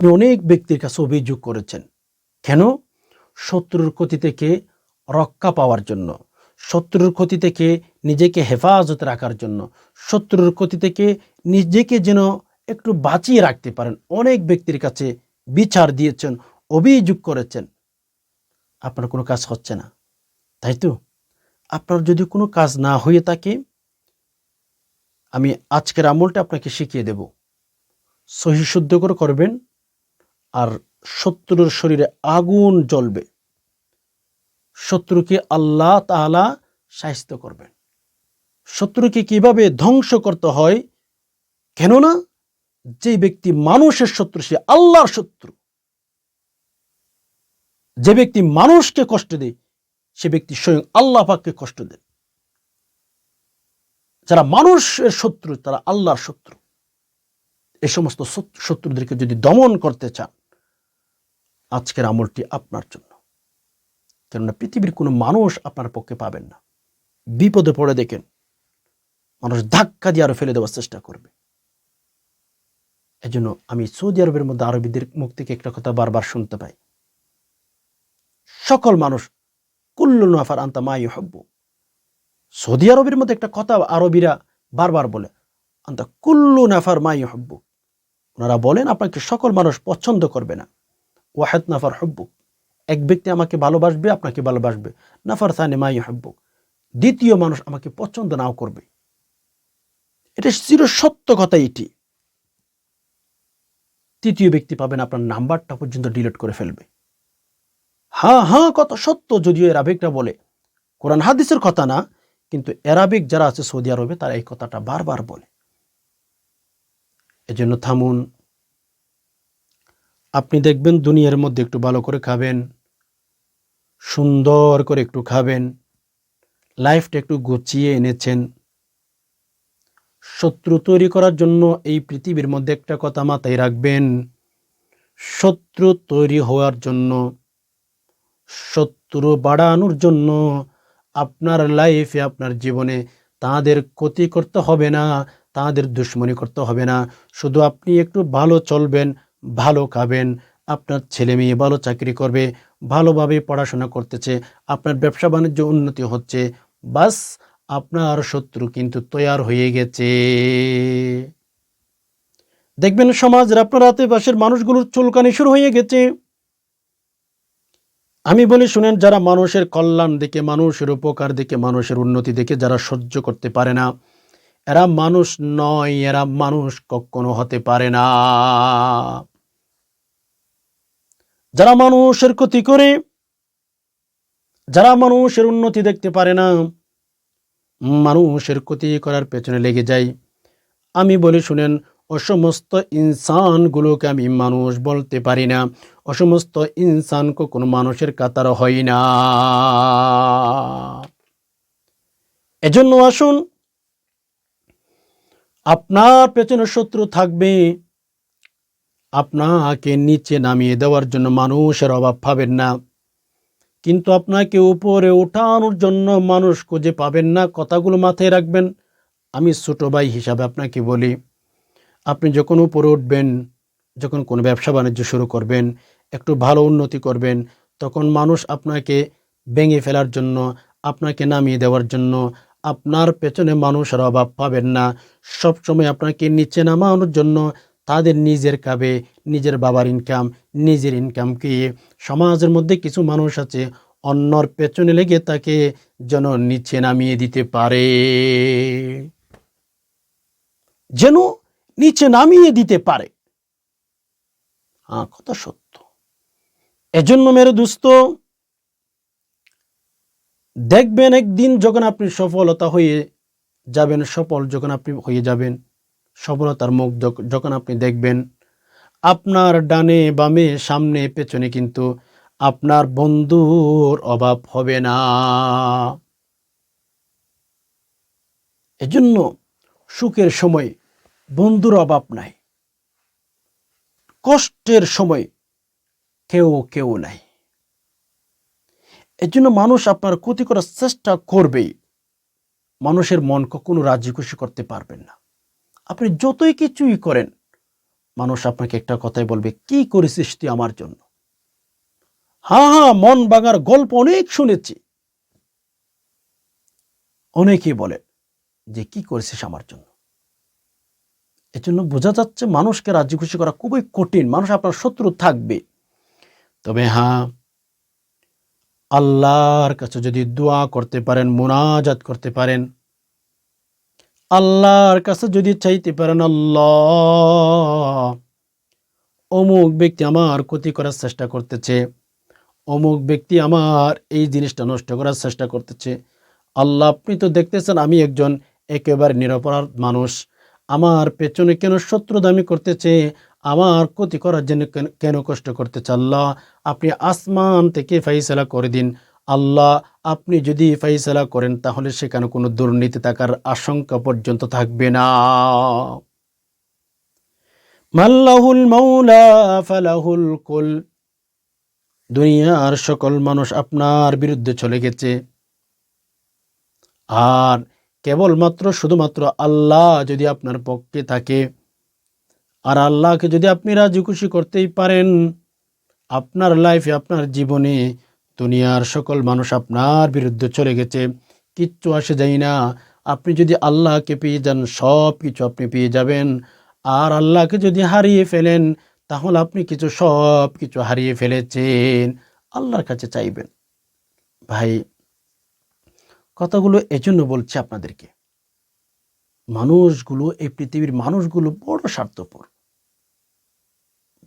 অনেক ব্যক্তির কাছে অভিযোগ করেছেন। কেন? শত্রুর ক্ষতি থেকে রক্ষা পাওয়ার জন্য। শত্রুর ক্ষতি থেকে নিজেকে হেফাজত রাখার জন্য। শত্রুর ক্ষতি থেকে নিজেকে যেন একটু বাঁচিয়ে রাখতে পারেন। অনেক ব্যক্তির কাছে বিচার দিয়েছেন, অভিযোগ করেছেন। আপনার কোনো কাজ হচ্ছে না, তাই তো? আপনার যদি কোনো কাজ না হয়ে থাকে, আমি আজকের আমলটা আপনাকে শিখিয়ে দেব। সহি শুদ্ধ করে করবেন আর শত্রুর শরীরে আগুন জ্বলবে। শত্রুকে আল্লাহ তাআলা সাহিত্য করবেন। শত্রুকে কীভাবে ধ্বংস করতে হয়? কেননা যে ব্যক্তি মানুষের শত্রু, সে আল্লাহর শত্রু। যে ব্যক্তি মানুষকে কষ্ট দেয়, সে ব্যক্তি স্বয়ং আল্লাহ পাককে কষ্ট দেয় যারা মানুষের শত্রু, তারা আল্লাহর শত্রু। এই সমস্ত শত্রু- শত্রুদেরকে যদি দমন করতে চান আজকের আমলটি আপনার জন্য। কেননা পৃথিবীর কোনো মানুষ আপনার পক্ষে পাবেন না। বিপদে পড়ে দেখেন, মানুষ ধাক্কা দিয়ে আরও ফেলে দেওয়ার চেষ্টা করবে। এজন্য আমি সৌদি আরবের মধ্যে আরবিদের মুখ থেকে একটা কথা বারবার শুনতে পাই। সকল মানুষ, কুল্লু নাফার আন্তা মাই হব্বু সৌদি আরবের মধ্যে একটা কথা আরবিরা বারবার বলে, আন্তা কুল্লু নাফার মাই হব্বু ওনারা বলেন, আপনাকে সকল মানুষ পছন্দ করবে না। ওয়াহেদ নাফার হব্বু এক ব্যক্তি আমাকে ভালোবাসবে, আপনাকে ভালোবাসবে। নাফার সানে মাই হব্বু দ্বিতীয় মানুষ আমাকে পছন্দ নাও করবে। এটা চির সত্য কথা এটি। তৃতীয় ব্যক্তি পাবেন আপনার নাম্বারটা পর্যন্ত ডিলিট করে ফেলবে। হ্যাঁ হ্যাঁ কত সত্য, যদিও এরাবিকরা বলে। কোরআন হাদিসের কথা না, কিন্তু এরাবিক যারা আছে সৌদি আরবে, তারা এই কথাটা বারবার বলে। এজন্য থামুন আপনি দেখবেন দুনিয়ার মধ্যে একটু ভালো করে খাবেন, সুন্দর করে একটু খাবেন, লাইফটা একটু গুছিয়ে এনেছেন। শত্রু তৈরি করার জন্য এই পৃথিবীর মধ্যে একটা কথা মাথায় রাখবেন, শত্রু তৈরি হওয়ার জন্য, শত্রু বাড়ানোর জন্য আপনার লাইফে, আপনার জীবনে তাদের ক্ষতি করতে হবে না, তাদের দুশ্মনী করতে হবে না। শুধু আপনি একটু ভালো চলবেন ভালো খাবেন, আপনার ছেলে মেয়ে ভালো চাকরি করবে, ভালোভাবে পড়াশোনা করতেছে, আপনার ব্যবসা বাণিজ্য উন্নতি হচ্ছে, বাস আপনার শত্রু কিন্তু তৈয়ার হয়ে গেছে। দেখবেন সমাজের আপনার আশেপাশের মানুষগুলোর চুলকানি শুরু হয়ে গেছে। আমি বলি, শুনেন, যারা মানুষের কল্যাণ দেখে, মানুষের উপকার দেখে, মানুষের উন্নতি দেখে, যারা সহ্য করতে পারে না, এরা মানুষ নয়, এরা মানুষ কখনো হতে পারে না। যারা মানুষের ক্ষতি করে, যারা মানুষের উন্নতি দেখতে পারে না, মানুষের ক্ষতি করার পেছনে লেগে যায়। আমি বলি, শুনেন, অসমস্ত সমস্ত ইনসানগুলোকে আমি মানুষ বলতে পারি না। অসমস্ত সমস্ত ইনসান কোনো মানুষের কাতার হয় না। এজন্য আসুন, আপনার পেছনে শত্রু থাকবে আপনাকে নিচে নামিয়ে দেওয়ার জন্য মানুষের অভাব পাবেন না। কিন্তু আপনাকে উপরে ওঠানোর জন্য মানুষ খুঁজে পাবেন না। কথাগুলো মাথায় রাখবেন। আমি ছোট ভাই হিসাবে আপনাকে বলি, আপনি যখন উপরে উঠবেন, যখন কোনো ব্যবসা বাণিজ্য শুরু করবেন, একটু ভালো উন্নতি করবেন, তখন মানুষ আপনাকে ভেঙে ফেলার জন্য, আপনাকে নামিয়ে দেওয়ার জন্য আপনার পেছনে মানুষের অভাব পাবেন না। সবসময় আপনাকে নিচে নামানোর জন্য তাদের নিজের কাবে নিজের বাবার ইনকাম নিজের ইনকামকে সমাজের মধ্যে কিছু মানুষ আছে, অন্যর পেছনে লেগে তাকে যেন নিচে নামিয়ে দিতে পারে। যেন নিচে নামিয়ে দিতে পারে। হ্যাঁ কথা সত্য। এজন্য মেরে দুস্থ দেখবেন একদিন যখন আপনি সফলতা হয়ে যাবেন, সফল যখন আপনি হয়ে যাবেন সফলতার মুখ যখন আপনি দেখবেন, আপনার ডানে বামে সামনে পেছনে কিন্তু আপনার বন্ধুর অভাব হবে না। এজন্য সুখের সময় বন্ধুর অভাব নাই, কষ্টের সময় কেউ কেউ নাই। এর জন্য মানুষ আপনার ক্ষতি করার চেষ্টা করবেই। মানুষের মন কখনো রাজি খুশি করতে পারবেন না। আপনি যতই কিছুই করেন, মানুষ আপনাকে একটা কথাই বলবে, কি করেছিস তুই আমার জন্য? হা হা, মন বাঙার গল্প অনেক শুনেছি। অনেকেই বলে যে, কি করেছিস আমার জন্য? এজন্য বোঝা যাচ্ছে মানুষকে রাজি খুশি করা খুবই কঠিন। মানুষ আপনার শত্রু থাকবে। তবে হ্যাঁ আল্লাহর কাছে যদি দোয়া করতে পারেন, মোনাজাত করতে পারেন আল্লাহর কাছে যদি চাইতে পারেন, আল্লাহ। অমুক ব্যক্তি আমার ক্ষতি করার চেষ্টা করতেছে। অমুক ব্যক্তি আমার এই জিনিসটা নষ্ট করার চেষ্টা করতেছে। আল্লাহ, আপনি তো দেখতেছেন আমি একজন একেবারে নিরপরাধ মানুষ। আমার পেছনে কেন শত্রু দামি করতেছে? আমার ক্ষতি করার জন্য কেন- কষ্ট করতেছে আল্লাহ? আপনি আসমান থেকে ফাইসলা করে দিন। আল্লাহ আপনি যদি ফাইসলা করেন, তাহলে সেখানে কোনো দুর্নীতি থাকার আশঙ্কা পর্যন্ত থাকবে না। মাল্লাহুল মাওলা ফালাহুল কুল। দুনিয়ার সকল মানুষ আপনার বিরুদ্ধে চলে গেছে। আর কেবলমাত্র, শুধুমাত্র আল্লাহ যদি আপনার পক্ষে থাকে। আর আল্লাহকে যদি আপনি রাজি খুশি করতেই পারেন, আপনার লাইফে আপনার জীবনে দুনিয়ার সকল মানুষ আপনার বিরুদ্ধে চলে গেছে। কিচ্ছু আসে যায় না। আপনি যদি আল্লাহকে পেয়ে যান, সব কিছু আপনি পেয়ে যাবেন। আর আল্লাহকে যদি হারিয়ে ফেলেন, তাহলে আপনি কিছু, সব কিছু হারিয়ে ফেলেছেন। আল্লাহর কাছে চাইবেন। ভাই, কথাগুলো এজন্য বলছি আপনাদেরকে। মানুষগুলো, এই পৃথিবীর মানুষগুলো বড় স্বার্থপর।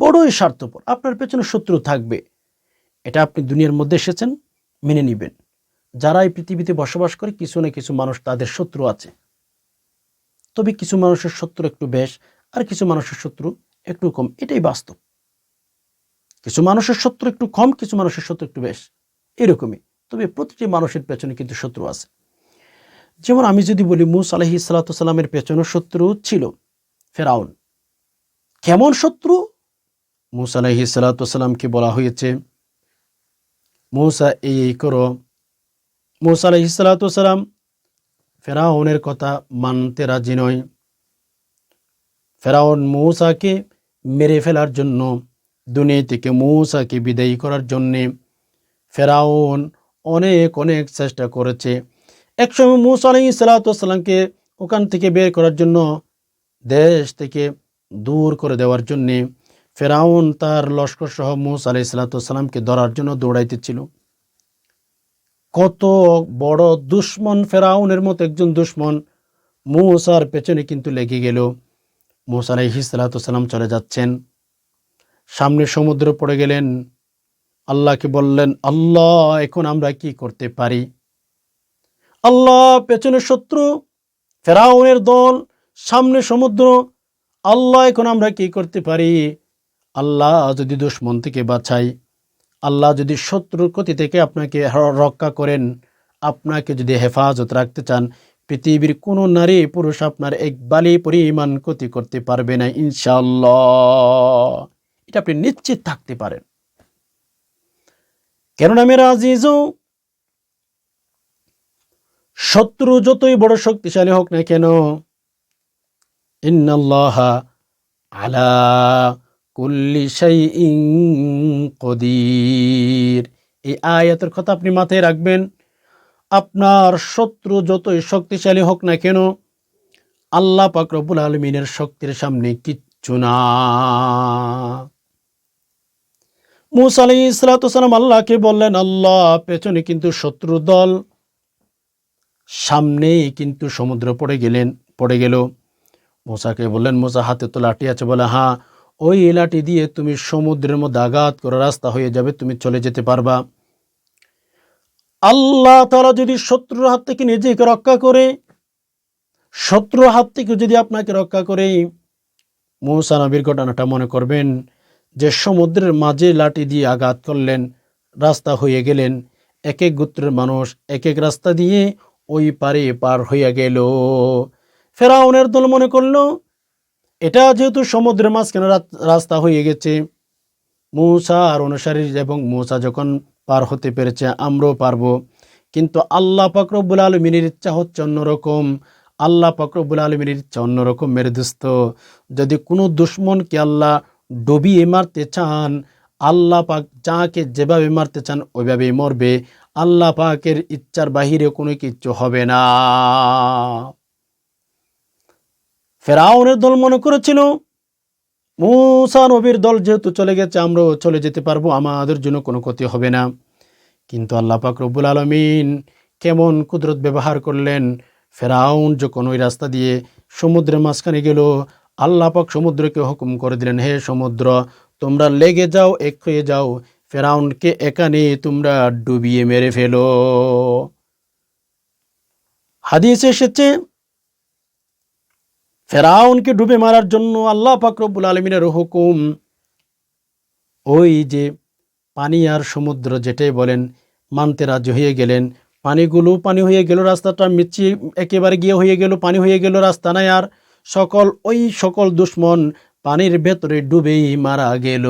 বড়ই স্বার্থপর। আপনার পেছনে শত্রু থাকবে। এটা আপনি দুনিয়ার মধ্যে এসেছেন, মেনে নিবেন। যারা এই পৃথিবীতে বসবাস করে, কিছু না কিছু মানুষ তাদের শত্রু আছে। তবে কিছু মানুষের শত্রু একটু বেশ, আর কিছু মানুষের শত্রু একটু কম। এটাই বাস্তব। কিছু মানুষের শত্রু একটু কম, কিছু মানুষের শত্রু একটু বেশ। এরকমই। তবে প্রতিটি মানুষের পেছনে কিন্তু শত্রু আছে। যেমন আমি যদি বলি, মুস আলহি সাল্লামের পেছনে শত্রু ছিল ফেরাউন। কেমন শত্রু? মুসা আলহি সাল্লাতামকে বলা হয়েছে মৌসা এই করো মৌসা আলহি সাল্লাতাম ফেরাউনের কথা মানতে রাজি নয় ফেরাউন মৌসাকে মেরে ফেলার জন্য দুনিয়া থেকে মৌসাকে বিদায়ী করার জন্যে ফেরাউন অনেক অনেক চেষ্টা করেছে একসময় মুসা আলহি সাল্লাতামকে ওখান থেকে বের করার জন্য দেশ থেকে দূর করে দেওয়ার জন্যে ফেরাউন তার লস্কর সহ মুসা আলহি সাল্লাতামকে ধরার জন্য দৌড়াইতেছিল কত বড় দুশ্মন ফেরাউনের মতো একজন দুশ্মন মুসার পেছনে কিন্তু লেগে গেল। মুসা আলহি সাল্লাতাম চলে যাচ্ছেন। সামনে সমুদ্র পড়ে গেলেন। আল্লাহকে বললেন, আল্লাহ, এখন আমরা কি করতে পারি? আল্লাহ, পেছনে শত্রু, ফেরাউনের দল, সামনে সমুদ্র, আল্লাহ, এখন আমরা কি করতে পারি? আল্লাহ যদি দুশ্মন থেকে বাঁচাই আল্লাহ যদি শত্রুর ক্ষতি থেকে আপনাকে রক্ষা করেন, আপনাকে যদি হেফাজত রাখতে চান, পৃথিবীর কোনো নারী পুরুষ আপনার এক বালি পরিমাণ ক্ষতি করতে পারবে না ইনশাল্লাহ এটা আপনি নিশ্চিত থাকতে পারেন। কেননা মেরা আজিজও শত্রু যতই বড় শক্তিশালী হোক না কেন, ইন্নাল্লাহ আলা কুল্লি সাই ইং কদির। এই আয়াতের কথা আপনি মাথায় রাখবেন। আপনার শত্রু যতই শক্তিশালী হোক না কেন, আল্লাহ পাক রব্বুল আলমিনের শক্তির সামনে কিচ্ছু না। মুসা আলী ইসলাতাম আল্লাহকে বললেন, আল্লাহ, পেছনে কিন্তু শত্রু দল, সামনেই কিন্তু সমুদ্র পড়ে গেলেন, পড়ে গেল। মোসাকে বললেন, মোসা, হাতে তো লাঠি আছে। বলে হ্যাঁ ওই লাঠি দিয়ে তুমি সমুদ্রের মধ্যে আঘাত করে রাস্তা হয়ে যাবে, তুমি চলে যেতে পারবা। আল্লাহ তারা যদি শত্রুর হাত থেকে নিজেকে রক্ষা করে, শত্রুর হাত থেকে যদি আপনাকে রক্ষা করে, মৌসা নবীর ঘটনাটা মনে করবেন যে সমুদ্রের মাঝে লাঠি দিয়ে আঘাত করলেন, রাস্তা হয়ে গেলেন, এক এক গোত্রের মানুষ এক এক রাস্তা দিয়ে ওই পারে পার হইয়া গেল। ফেরাউনের দল মনে করল এটা যেহেতু সমুদ্রের মাঝখানে রাস্তা হয়ে গেছে, মূসা আর অনুসারী এবং মৌসা যখন পার হতে পেরেছে, আমরাও পারব। কিন্তু আল্লাহ পাকরবুল আলমিনের ইচ্ছা হচ্ছে অন্যরকম। আল্লাহ পাকরবুল আলমীর ইচ্ছা অন্যরকম মেরে দোস্ত যদি কোনো দুশ্মনকে আল্লাহ ডুবিয়ে মারতে চান, আল্লাহ পাক যাকে যেভাবে মারতে চান, ওইভাবেই মরবে। আল্লাহ পাকের ইচ্ছার বাহিরে কোনো কিচ্ছু হবে না। ফেরাউনের দল মনে করেছিল, মুসা নবীর দল যেহেতু চলে গেছে, আমরাও চলে যেতে পারব, আমাদের জন্য কোনো ক্ষতি হবে না। কিন্তু আল্লাহ পাক রব্বুল আলমিন কেমন কুদরত ব্যবহার করলেন, ফেরাউন যখন ওই রাস্তা দিয়ে সমুদ্রের মাঝখানে গেল, আল্লাহ পাক সমুদ্রকে হুকুম করে দিলেন, হে সমুদ্র, তোমরা লেগে যাও এক হয়ে যাও, ফেরাউনকে এখানে তোমরা ডুবিয়ে মেরে ফেলো। হাদিস এসেছে ফেরাউনকে ডুবে মারার জন্য আল্লাহ পাকরবুল আলমিনের হুকুম। ওই যে পানি আর সমুদ্র যেটাই বলেন, মানতে রাজ্য হয়ে গেলেন। পানিগুলো পানি হয়ে গেল, রাস্তাটা মিচি একেবারে গিয়ে হয়ে গেল, পানি হয়ে গেল, রাস্তা নাই আর সকল, ওই সকল দুশ্মন পানির ভেতরে ডুবেই মারা গেল।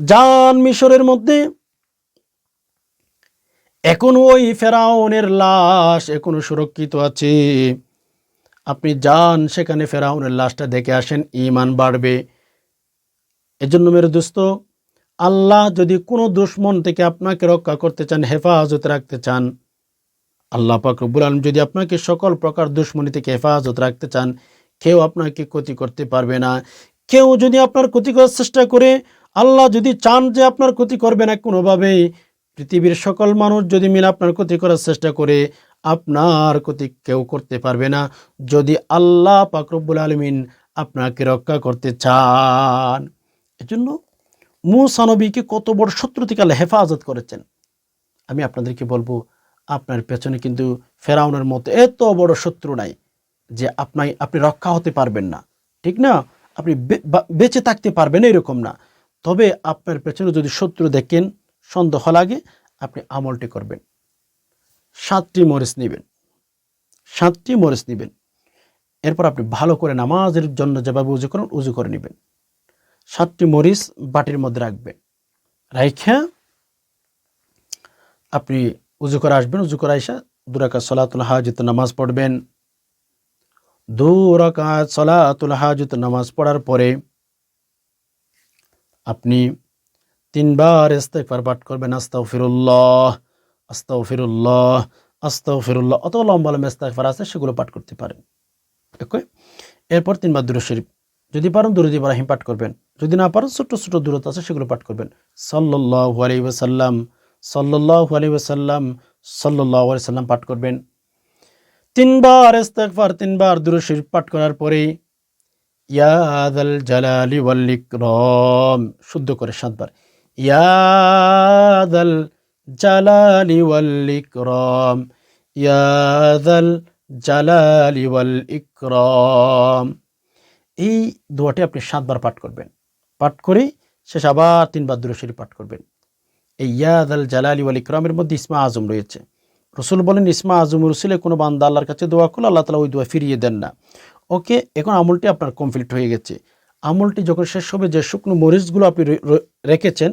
জান মিশরের মধ্যে এখনও ওই ফেরাউনের লাশ এখনও সুরক্ষিত আছে। আপনি যান, সেখানে ফেরাউনের লাশটা দেখে আসেন ইমান বাড়বে। এজন্য মেরে দোস্ত, আল্লাহ যদি কোনো দুশ্মন থেকে আপনাকে রক্ষা করতে চান, হেফাজত রাখতে চান, আল্লাহ পাক রব্বুল আলম যদি আপনাকে সকল প্রকার দুশ্মনী থেকে হেফাজত রাখতে চান, কেউ আপনাকে ক্ষতি করতে পারবে না। কেউ যদি আপনার ক্ষতি করার চেষ্টা করে, আল্লাহ যদি চান যে আপনার ক্ষতি করবে না কোনোভাবেই, পৃথিবীর সকল মানুষ যদি মিলে আপনার ক্ষতি করার চেষ্টা করে আপনার ক্ষতি কেউ করতে পারবে না। যদি আল্লাহ পাকরব্বুল আলমিন আপনাকে রক্ষা করতে চান, এজন্য মুসানবীকে কত বড় শত্রু থেকে আল্লাহ হেফাজত করেছেন। আমি আপনাদেরকে বলব, আপনার পেছনে কিন্তু ফেরাউনের মতো এত বড় শত্রু নাই যে আপনাই, আপনি রক্ষা হতে পারবেন না। ঠিক না? আপনি বেঁচে থাকতে পারবেন এরকম না। তবে আপনার পেছনে যদি শত্রু দেখেন, সন্দেহ লাগে, আপনি আমলটি করবেন। সাতটি মরিচ নেবেন। সাতটি মরিচ নেবেন। এরপর আপনি ভালো করে নামাজের জন্য যেভাবে উজু করেন, উজু করে নেবেন। সাতটি মরিচ বাটির মধ্যে রাখবেন। রাইখা আপনি উজু করে আসবেন, উজু করে আসা দুরাকাত সলাতুল হাজত নামাজ পড়বেন। দু রাকাত সলাতুল হাজত নামাজ পড়ার পরে আপনি তিনবার ইস্তেগফার পাঠ করবেন, আস্তাগফিরুল্লাহ। আস্তাগফিরুল্লাহ আস্তাগফিরুল্লাহ অত লম্বা লম্বা ইস্তেগফার আছে, সেগুলো পাঠ করতে পারেন। ওকে? এরপর তিনবার দুরূদ শরীফ। যদি পারেন দুরুদ ইব্রাহিম পাঠ করবেন। যদি না পারেন ছোট ছোট দূরত আছে, সেগুলো পাঠ করবেন। সাল্লাল্লাহু আলাইহি ওয়াসাল্লাম, সাল্লাল্লাহু আলাইহি ওয়াসাল্লাম, সাল্লাল্লাহু আলাইহি সাল্লাম পাঠ করবেন। তিনবার ইস্তেগফার তিনবার দুরূদ শরীফ পাঠ করার পরে ইয়াদাল জালালি ওয়াল ইকরাম, শুদ্ধ করে সাতবার। ইয়াদাল জালালি ওয়াল ইকরাম ইয়াদাল জালালি ওয়াল ইকরাম এই দোয়াটি আপনি সাতবার পাঠ করবেন। পাঠ করে শেষ আবার তিনবার দুরশরী পাঠ করবেন। এই ইয়াদ আল জালালি ওয়াল ইকরামের মধ্যে ইসমা আজম রয়েছে। রসুল বলেন, ইসমা আজম রসুলে কোনো বান্দা আল্লাহর কাছে দোয়া করলে আল্লাহ তালা ওই দোয়া ফিরিয়ে দেন না। ওকে, এখন আমলটি আপনার কমপ্লিট হয়ে গেছে। আমলটি যখন শেষ হবে, যে শুকনো মরিচগুলো আপনি রেখেছেন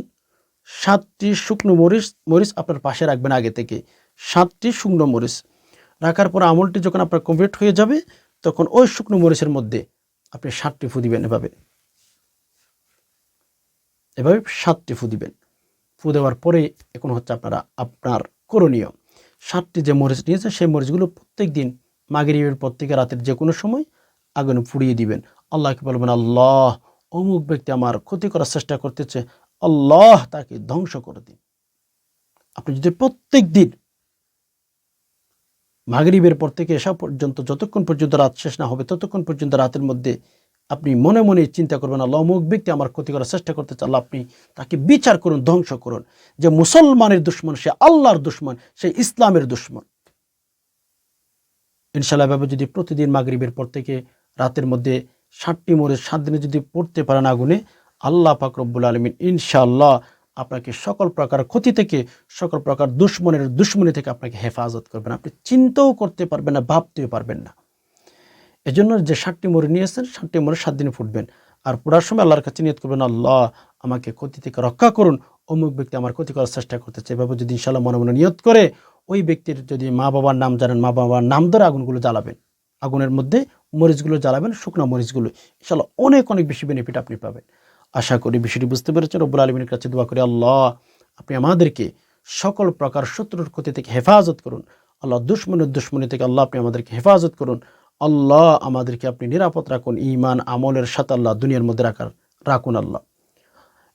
সাতটি শুকনো মরিচ মরিচ আপনার পাশে রাখবেন আগে থেকে। সাতটি শুকনো মরিচ। রাখার পর আমলটি যখন আপনার কমপ্লিট হয়ে যাবে, তখন ওই শুকনো মরিচের মধ্যে আপনি সাতটি ফু দিবেন এভাবে। এভাবে সাতটি ফু দিবেন। ফু দেওয়ার পরে এখন হচ্ছে আপনারা, আপনার করণীয়। সাতটি যে মরিচ নিয়েছে সেই মরিচগুলো প্রত্যেক দিন মাগরিবের পর থেকে রাতের যে কোনো সময় আগুনে পুড়িয়ে দিবেন। আল্লাহকে বলবেন, আল্লাহ, অমুক ব্যক্তি আমার ক্ষতি করার চেষ্টা করতেছে আল্লাহ তাকে ধ্বংস করে দিন। আপনি যদি প্রত্যেক দিন মাগরিবের পর থেকে এসা পর্যন্ত, যতক্ষণ পর্যন্ত রাত শেষ না হবে, ততক্ষণ পর্যন্ত রাতের মধ্যে আপনি মনে মনে চিন্তা করবেন, আল্লাহ অমুক ব্যক্তি আমার ক্ষতি করার চেষ্টা করতে চাল্লাহ আপনি তাকে বিচার করুন, ধ্বংস করুন। যে মুসলমানের দুশ্মন, সে আল্লাহর দুশ্মন, সে ইসলামের দুশ্মন। ইনশাল্লাহ ভাবে যদি প্রতিদিন মাগরিবের পর থেকে রাতের মধ্যে ষাটটি মোড়ে সাত দিনে যদি পড়তে পারেন আগুনে আল্লাহ পাক রব্বুল আলমিন ইনশাআল্লাহ আপনাকে সকল প্রকার ক্ষতি থেকে, সকল প্রকার দুশ্মনের দুশ্মনী থেকে আপনাকে হেফাজত করবেন। আপনি চিন্তাও করতে পারবেন না, ভাবতেও পারবেন না। এজন্য যে ষাটটি মোড়ে নিয়েছেন ষাটটি মোড়ে সাত দিনে ফুটবেন। আর পড়ার সময় আল্লাহর কাছে নিয়ত করবেন, আল্লাহ আমাকে ক্ষতি থেকে রক্ষা করুন, অমুক ব্যক্তি আমার ক্ষতি করার চেষ্টা করতেছে এভাবে যদি ইনশাল্লাহ মনে মনে নিয়ত করে, ওই ব্যক্তির যদি মা বাবার নাম জানেন, মা বাবার নাম ধরে আগুনগুলো জ্বালাবেন। আগুনের মধ্যে মরিচগুলো জ্বালাবেন, শুকনো মরিচগুলো। ইনশাল্লাহ অনেক অনেক বেশি বেনিফিট আপনি পাবেন। আশা করি বিষয়টি বুঝতে পেরেছেন। রব্বুল আলমীর কাছে দোয়া করি, আল্লাহ আপনি আমাদেরকে সকল প্রকার শত্রুর ক্ষতি থেকে হেফাজত করুন। আল্লাহ দুশ্মনের দুশ্মনী থেকে আল্লাহ আপনি আমাদেরকে হেফাজত করুন। আল্লাহ আমাদেরকে আপনি নিরাপদ রাখুন ইমান আমলের সাথে আল্লাহ দুনিয়ার মধ্যে রাখার, রাখুন আল্লাহ।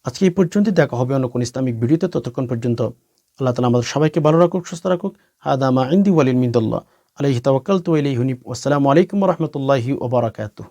আজকে এই পর্যন্তই দেখা হবে অন্য কোন ইসলামিক ভিডিওতে। ততক্ষণ পর্যন্ত আল্লাহ তালা আমাদের সবাইকে ভালো রাখুক, সুস্থ রাখুক। হাদামা ইন্দি ওয়ালিন মিন্দুল্লাহ। আলহি তাওয়াক্কাল তু আলহি হুনিফ আসসালামু আলাইকুম রহমতুল্লাহি ওবরাকাতুহ